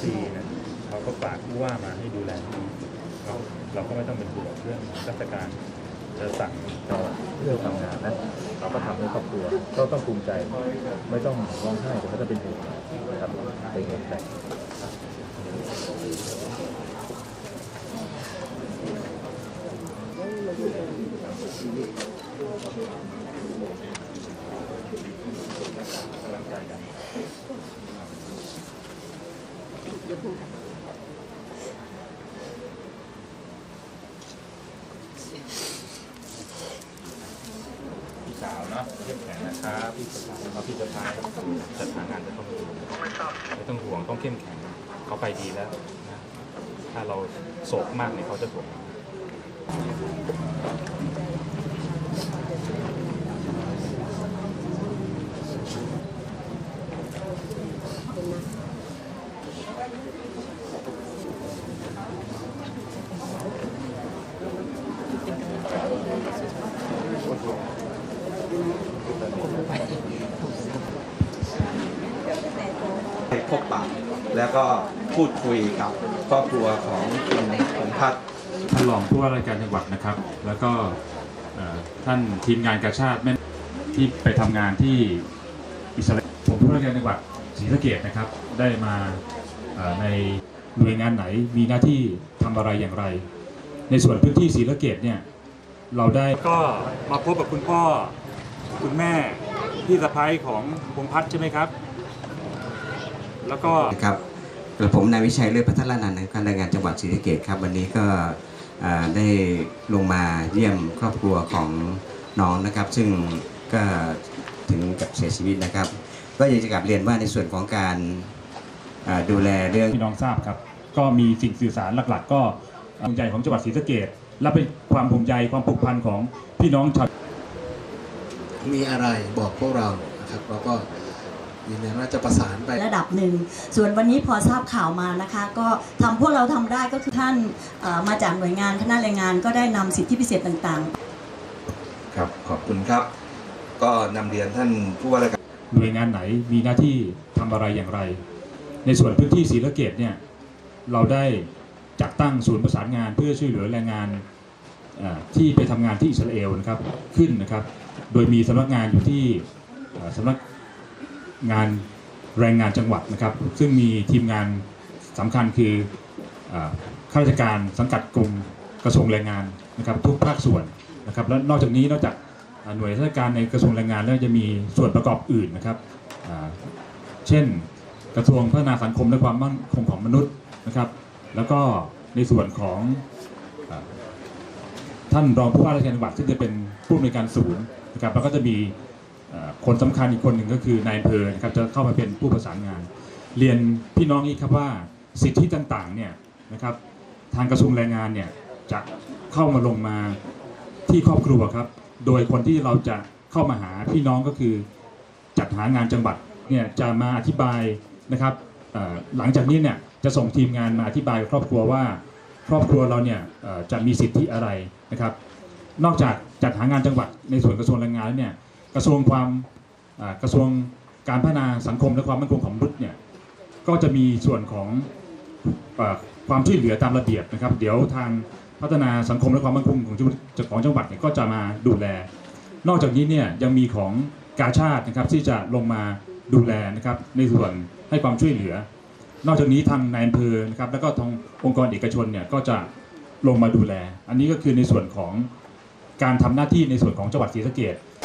ซีนะเขาก็ฝากผู้ว่ามาให้ดูแลที่เราเราก็ไม่ต้องเป็นห่วงเรื่องราชการจะสั่งจะเรื่องทำงานนะเราก็ทำให้ครอบครัวก็ต้องภูมิใจ ไม่ต้องร้องไห้แต่ไม่ต้องเป็นห่วงนะครับเป็นกำลังใจ พี่สาวเนาะเข้มแข็งนะครับพี่สาวเราพี่จะพายจัดหางานจะต้องดูไม่ต้องห่วงต้องเข้มแข็งเขาไปดีแล้วนะถ้าเราโศกมากเนี่ยเขาจะห่วง ไปพบปะแล้วก็พูดคุยกับครอบครัวของคุณผงพัฒน์ท่านรองผู้ว่าราชการจังหวัดนะครับ แล้วก็เอ่อท่านทีมงานกาชาติแม่นที่ไปทำงานที่อิสราเอลผมผู้ว่าราชการจังหวัดศรีสะเกดนะครับ ได้มาเอ่อในหน่วยงานไหนมีหน้าที่ทำอะไรอย่างไร ในส่วนพื้นที่ศรีสะเกดเนี่ยเราได้ก็มาพบกับคุณพ่อคุณแม่พี่สะพ้ายของพงษ์พัฒน์ใช่ไหมครับ แล้วก็นะครับกระผมนายวิชัยเลิศพัฒนานันท์การรายงานจังหวัดศรีสะเกษครับ วันนี้ก็อ่าได้ลงมาเยี่ยมครอบครัวของน้องนะครับ ซึ่งก็ถึงกับเสียชีวิตนะครับ ก็อยากจะกลับเรียนว่าในส่วนของการอ่าดูแลเรื่องพี่น้องทราบครับ ก็มีสิ่งสื่อสารหลัก ๆ ก็ภูมิใจของจังหวัดศรีสะเกดและเป็นความภูมิใจความผูกพันของพี่น้องชาวมีอะไรบอกพวกเรานะครับเราก็ ยืนยันว่าจะประสานไประดับหนึ่ง ส่วนวันนี้พอทราบข่าวมานะคะ ก็ทำพวกเราทำได้ก็คือท่านเอ่อมาจากหน่วยงานคณะแรงงานก็ได้นำสิทธิพิเศษต่างๆ ครับขอบคุณครับ ก็นำเรียนท่านผู้ว่าราชการหน่วยงานไหนมีหน้าที่ทำอะไรอย่างไร ในส่วนพื้นที่ศรีสะเกดเนี่ยเราได้จัดตั้งศูนย์ประสานงานเพื่อช่วยเหลือแรงงานเอ่อที่ไปทำงานที่อิสราเอลนะครับขึ้นนะครับ โดยมีสำนักงานอยู่ที่เอ่อสำนัก งานแรงงานจังหวัดนะครับ ซึ่งมีทีมงานสำคัญคืออข้าราชการสังกัดกรมกระทรวงแรงงานนะครับทุกภาคส่วนนะครับและนอกจากนี้นอกจากหน่วยราชการในกระทรวงแรงงานแล้วจะมีส่วนประกอบอื่นนะครับเช่นกระทรวงพัฒนาสังคมและความมั่นคงของมนุษย์นะครับ แล้วก็ในส่วนของอท่านรองผู้ว่าราชการจังหวัดซึ่งจะเป็นผู้อำนวยการศูนย์นะครับแล้วก็จะมี คนสำคัญอีกคนหนึ่งก็คือนายอำเภอนะครับจะเข้ามาเป็นผู้ประสานงาน เรียนพี่น้องอีกครับว่าสิทธิต่างๆเนี่ยนะครับทางกระทรวงแรงงานเนี่ยจะเข้ามาลงมาที่ครอบครัวครับ โดยคนที่เราจะเข้ามาหาพี่น้องก็คือจัดหางานจังหวัดเนี่ยจะมาอธิบายนะครับหลังจากนี้เนี่ยจะส่งทีมงานมาอธิบายกับครอบครัวว่า ครอบครัวเราเนี่ยจะมีสิทธิอะไรนะครับ นอกจากจัดหางานจังหวัดในส่วนกระทรวงแรงงานแล้วเนี่ย กระทรวงความกระทรวงการพัฒนาสังคมและความมั่นคงของมนุษย์เนี่ยก็จะมีส่วนของอความช่วยเหลือตามระเบียบนะครับ เดี๋ยวทางพัฒนาสังคมและความมั่นคงของจังหวัดของจังหวัดเนี่ยก็จะมาดูแล นอกจากนี้เนี่ยยังมีของกาชาตินะครับที่จะลงมาดูแลนะครับในส่วนให้ความช่วยเหลือ นอกจากนี้ทางนายอำเภอนะครับแล้วก็ทางองค์กรเอกชนเนี่ยก็จะลงมาดูแล อันนี้ก็คือในส่วนของการทำหน้าที่ในส่วนของจังหวัดศรีสะเกด